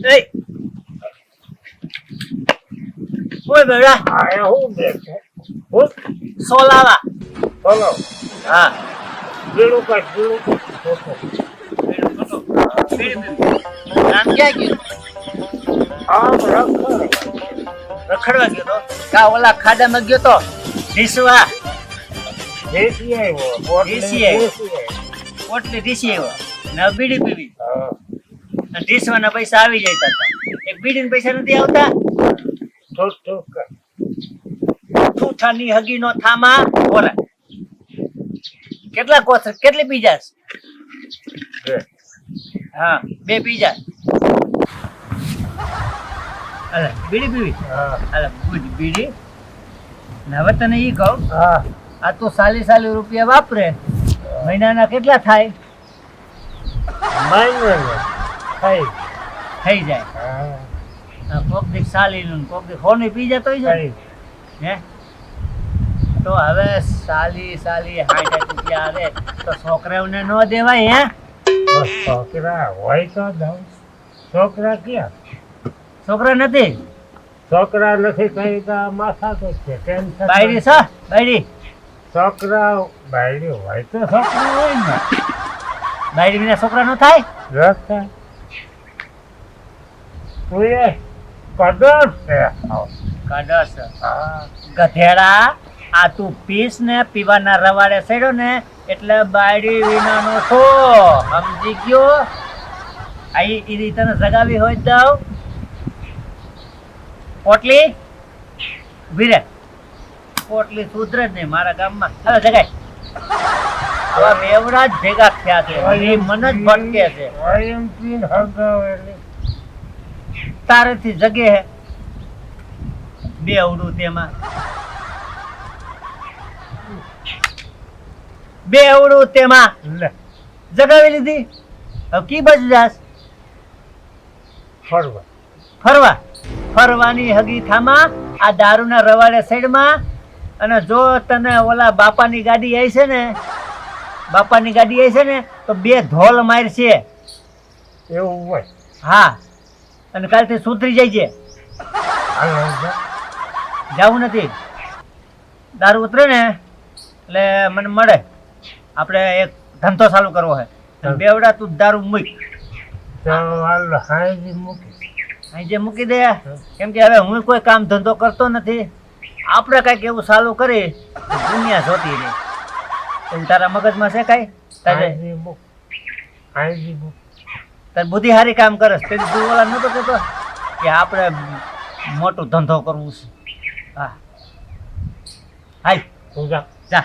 Hey! એ ઓય બેડા અહીંયા હું બેઠો સોલાવા બોલો હા બીડું કાઢ બીડું કાઢ. નામ ક્યાં ગયું આમ રખડ રખડવા ગયો તો કા ઓલા ખાડામાં ગયો તો ઢીસવા દેશી આવ્યો દેશી આવ્યો. દેશી ઢીસી આવ્યો ને બીડી પીવી ઢીસવાના પૈસા આવી જાય તા એક બીડીના પૈસા નથી આવતા ઠૂક ઢોસ કર. ઠૂઠાની હગીનો થામા બોલા કેટલા કોથર કેટલી પીજાસ હા બે પીજા અલે બીડી પીવી હા. અલે બુજ બીડી ને હવે તને ઈ કહું. આ તો સાલી સાલી રૂપિયા વાપરે મહિનાના કેટલા થાય માન્યો ને. થઈ. થઈ જાય કોક દીક સાલી નું કોક દીક હોની પી જતો છે હે? તો હવે સાલી સાલી હાઠ રૂપિયા આવે તો છોકરાઓને ન દેવાય હે? છોકરા હોય તો દઉં. છોકરા ક્યાં? છોકરા નથી? છોકરા નથી કઈ તો માથા તો છે ટેન્શન બાયડી સા બાયડી? છોકરા બાયડી હોય તો છોકરા હોય ને. બાયડી વિના છોકરા ન થાય? રસ્તા. તું એ કદર છે. ગધેડા આ તું પીસ ને પીવાના રવાડે સડ્યો ને એટલે બાયડી વિનાનો છો. સમજી ગયો? આઈ ઈ તને જગાવી હોય તો પોટલી? ઊભી પોટલી સુધરે જ નહીં મારા ગામમાં. હવે જગાય. હવે બેવડા જ ભેગા થયા છે. એ મન જ ભટકે છે. તારેથી જગે હે. બે અવડું તેમાં બે અવડું તેમાં જગાવી લીધી. હવે કી બચ જાસ ફરવા. ફરવા. ફરવાની હગી થામા આ દારૂના રવાડે સાઈડમાં અને જો તને ઓલા બાપાની ગાડી આવી છે ને બાપાની ગાડી આવી છે ને તો બે ધોલ મારશે. એવું હોય. હા. અને કાલથી સુધરી જાય છે. જવું નથી. દારૂ ઉતરે ને એટલે મને મળે. આપણે એક ધંધો ચાલુ કરવો હે બેવડા તું દારૂ મૂક. હાઈજી મૂકી. અહીં જે મૂકી દે. કેમ કે હવે હું કોઈ કામ ધંધો કરતો નથી. આપણે કાંઈક એવું ચાલુ કરી દુનિયા જોતી રહે. તારા મગજમાં છે કાંઈ? તારે મૂક. તારી બુદ્ધિ હારી કામ કરે છે. તેથી તું ઓલા નહોતો કહેતો કે આપણે મોટો ધંધો કરવું છે. હા. હાય. તું જા. જા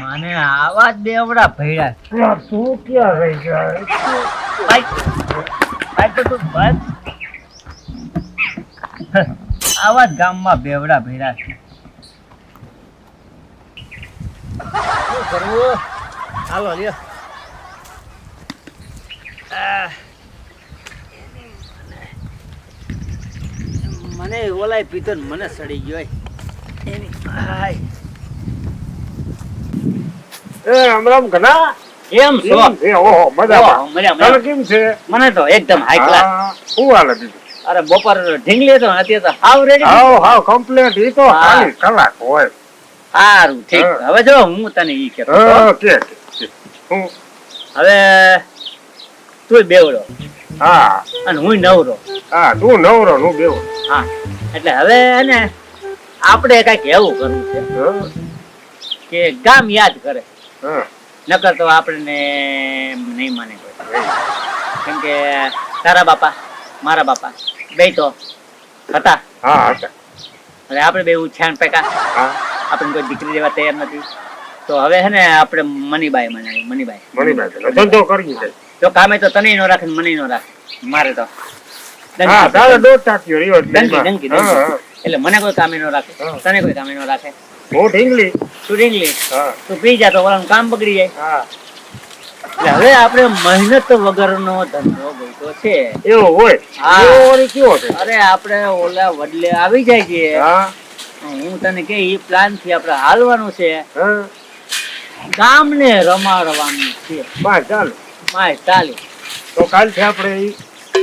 માને આવા જ બેવડા ભૈડા તું ક્યાં રહી જાય? ભાઈ તો તું બસ. આવા જ ગામમાં બેવડા ભૈડા છે. શું કરવું? હાલો લ્યો. મને ઓલાય પીતો મને સડી ગયો એની. હાય. એ રામ રામ ઘણા? કેમ છો? કેમ ઓહો મજામાં. ઓહ, મજા, તને મજા. કેમ છે? મને તો એકદમ હાઈ ક્લાસ શું હાલે બીજું? અરે બપોર ઢીંગલી તો અત્યારે તો હાવ રેડી હાવ હાવ કમ્પ્લેટ ઈ તો હા. ખાલી કલાક હોય. સારું ઠીક. હવે જો હું તને ઈ કહેતો હા કે કે, કે. હું? હવે તું બેવડો. હા. અને હું નવરો. હા તું નવરો હું બેવડો. હા. એટલે હવે ને આપણે કંઈક એવું કરવું છે કે ગામ યાદ કરે. નકર તો આપણને નહીં માને કોઈ. કેમ કે તારા બાપા મારા બાપા બે તો હતા. હા હતા. હવે આપણે બે ઉછાણ પેકા. આપણે કોઈ દીકરી દેવા તૈયાર નથી. તો હવે હે ને આપણે મનીબાઈ મને મનીબાઈ. મનીબાઈ ધંધો કરી છે. જો કામે તો તને નો રાખે મને નો રાખે. મારે તો. હા તારે દોઢ ટાંક્યો રહ્યો ડંકી, ડંકી, હા, ડંકી. હા. એટલે મને કોઈ કામે નો રાખે. તને કોઈ કામે નો રાખે. હું ઢીંગલી. તું ઢીંગલી. તું પી જા તો ઓલાનું કામ બગડી જાય. હા. હવે આપણે મહેનત વગરનો ધંધો ગોઈતો છે. એવો હોય? હા. કેવો છે? અરે આપણે ઓલા વડલે આવી જાય છે. હા. હું તને કે એ પ્લાનથી આપણે હાલવાનું છે. કામ ગામને રમાડવાનું છે. બસ ચાલો. માય ચાલી. તો કાલથી આપણે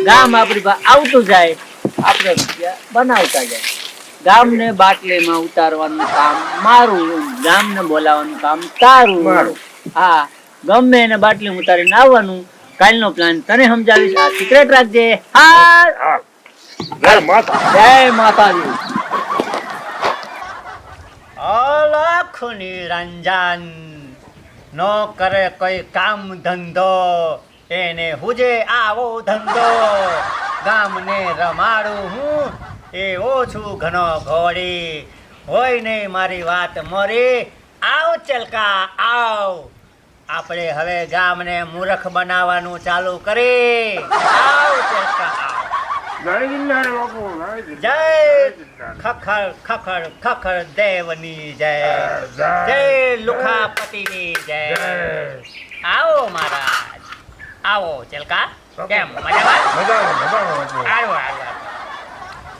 ગામ આપણી પાસે આવતું જાય. આપણે બનાવતા જાય. ગામને બાટલીમાં ઉતારવાનું કામ મારું ગામને બોલાવવાનું કામ તારું મારું. હા ગમે એને બાટલી ઉતારીને આવવાનું. કાલનો પ્લાન તને સમજાવીશ. આ સિક્રેટ રાખજે. હા હા. જય માતા. જય માતાજી. અલખની રંજન. નો કરે કોઈ કામ ધંધો, એને હુજે આવો ધંધો. ગામને રમાડું હું એવો છું ઘણો ઘોડી. હોય નહીં મારી વાત મોરી, આવ ચલકા, આવ. આપણે હવે ગામને મૂર્ખ બનાવવાનું ચાલુ કરી. આવ ચલકા જય ખખર ખખર ખખર દેવની જય. જય. લુખાપતિની જય. આવો મહારાજ. આવો ચલકા. કેમ મજામાં?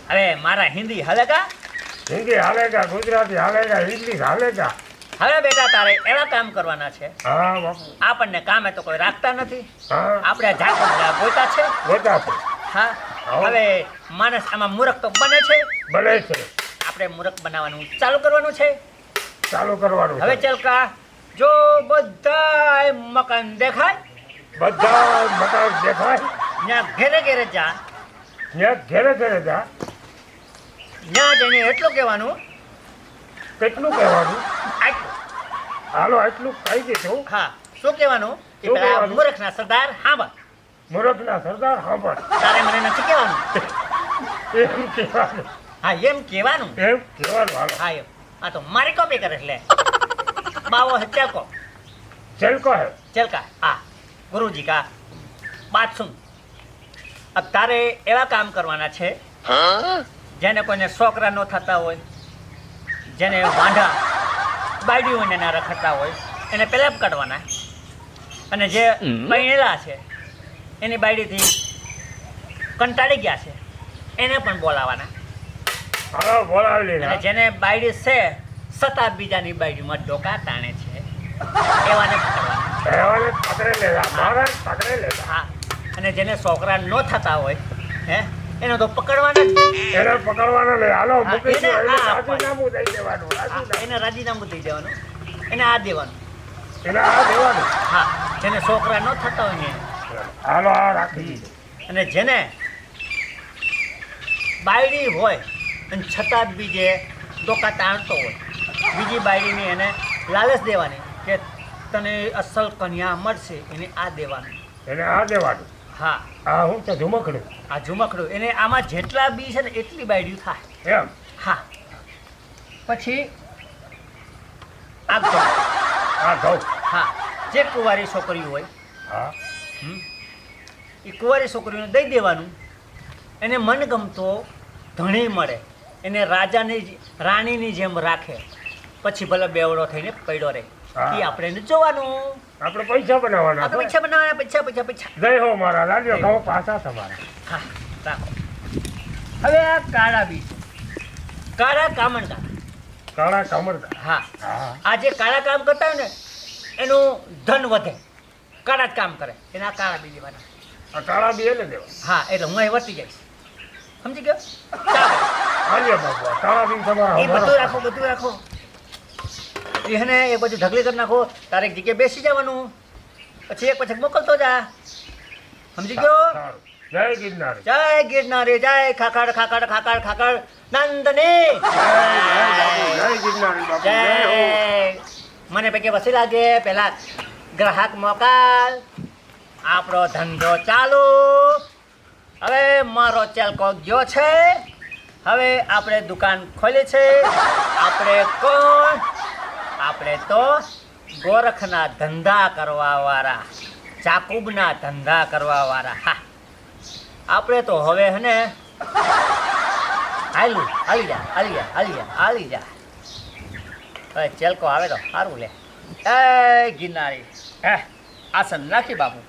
હવે મારા હિન્દી હલેકા હિન્દી હાલેગા ગુજરાતી હાલેગા ઇંગ્લિશ હાલેગા. હવે બેટા તારે એવા કામ કરવાના છે. આપણને કામે તો કોઈ રાખતા નથી. આપણે જાત ગોતા છે. ગોતા છે. હા? હવે માણસ આમાં મૂરખ તો બને છે. બને છે. આપણે મૂરખ બનાવવાનું ચાલુ કરવાનું છે. ચાલુ કરવાનું હવે. ચલકા જો બધા મકાન દેખાય. બધા મકાન દેખાય. ત્યાં ઘેરે ઘેરે જા. ત્યાં ઘેરે ઘેરે જા. ત્યાં જઈને એટલું કહેવાનું. કેટલું કહેવાનું? હાલો આટલું કહી દેજો. હા શું કહેવાનું? કે? મૂર્ખના સરદાર હા બા મુરતના સરદાર હાંભળ. તારે મને નથી કહેવાનું. એમ કહેવાનું. હા એમ કહેવાનું? એમ કહેવાનું હાલો. હા એમ. હા તો મારી કોપી કરે એટલે બાવો હે ચલકો. ચલકો હે. ચલકા. હા ગુરુજી કા. બાત સુન. અબ તારે એવા કામ કરવાના છે જેને કોઈને છોકરા ન થતા હોય જેને વાંઢા બાયડીઓને ના રખડતા હોય એને પહેલા કાઢવાના. અને જે પરણેલા છે એની બાયડીથી કંટાળી ગયા છે. એને પણ બોલાવાના હાલો બોલાવી લીધા જેને બાયડી છે છતાં બીજાની બાયડીમાં ડોકા તાણે છે. એવાને એવાને પકડી લેતા મારા પકડી લેતા હા. અને જેને છોકરા ન થતા હોય હે એને તો પકડવાના જ એને પકડવાના લે હાલો મૂકી દે. એને રાજીનામું દઈ દેવાનું એને રાજીનામું દઈ દેવાનું. એને આ દેવાનું. એને આ દેવાનું. હા. જેને છોકરા ન થતા હોય ને. હાલો આ રાખી દીધું. અને જેને બાયડી હોય અને છતાં જ બીજે ડોકા તાણતો હોય બીજી બાયડીની એને લાલચ દેવાની કે તને અસલ કન્યા મળશે એને આ દેવાનું. એને આ દેવાનું? હા. આ હું છે ઝુમકડું. આ ઝુમકડું. એને આમાં જેટલા બી છે ને એટલી બાયડી થાય. એમ? હા. પછી આ ઘઉં. આ ઘઉં? હા. જે કુંવારી છોકરીઓ હોય હા. હમ, એ કુંવારી છોકરીઓને દઈ દેવાનું. એને મનગમતો ધણી મળે. એને રાજાની રાણીની જેમ રાખે. પછી ભલે બેવડો થઈને પડ્યો રહે. એ આપણે એને જોવાનું. આપણે પૈસા બનાવવાના આપણે પૈસા બનાવવાના પૈસા પૈસા પૈસા. જય હો મારા લાલ્યો ઘઉં પાછા તમારા. હા રાખો. હવે આ કાળા બીજ. કાળા કામણકા કાળા કામણકા હા. આ જે કાળા કામ કરતા હોય ને એનું ધન વધે. કાળા જ કામ કરે. એના કાળા બીજ દેવાના કાળા બી એને દેવા હા એટલે હું અહીં વર્તી જઈશ. સમજી ગયો? ચાલો. બાપુ બી તમારા એ બધું. રાખો બધું રાખો. એને એ બધું ઢગલી કરી નાખો. તારે એક જગ્યાએ બેસી જવાનું. પછી એક પછી મોકલતો જા. સમજી ગયો? જય ગિરનાર. જય ગિરનાર જય ખાખડ ખાખડ ખાખડ ખાખડ નંદની. જય ગિરનાર જય મને પૈકી વસી લાગે. પેલા ગ્રાહક મોકલ. આપણો ધંધો ચાલુ. હવે મારો ચેલકો ગયો છે. હવે આપણે દુકાન ખોલી છે. આપણે કોણ? આપણે તો ગોરખના ધંધા કરવા વાળા ચાકુબના ધંધા કરવા વાળા. હા. આપણે તો હવે હને હાલી હાલી જા હાલી જા હાલી જા હાલી જા. હવે ચેલકો આવે તો સારું લે. એ ગિરનારી, હે, આસન નાખી બાપુ.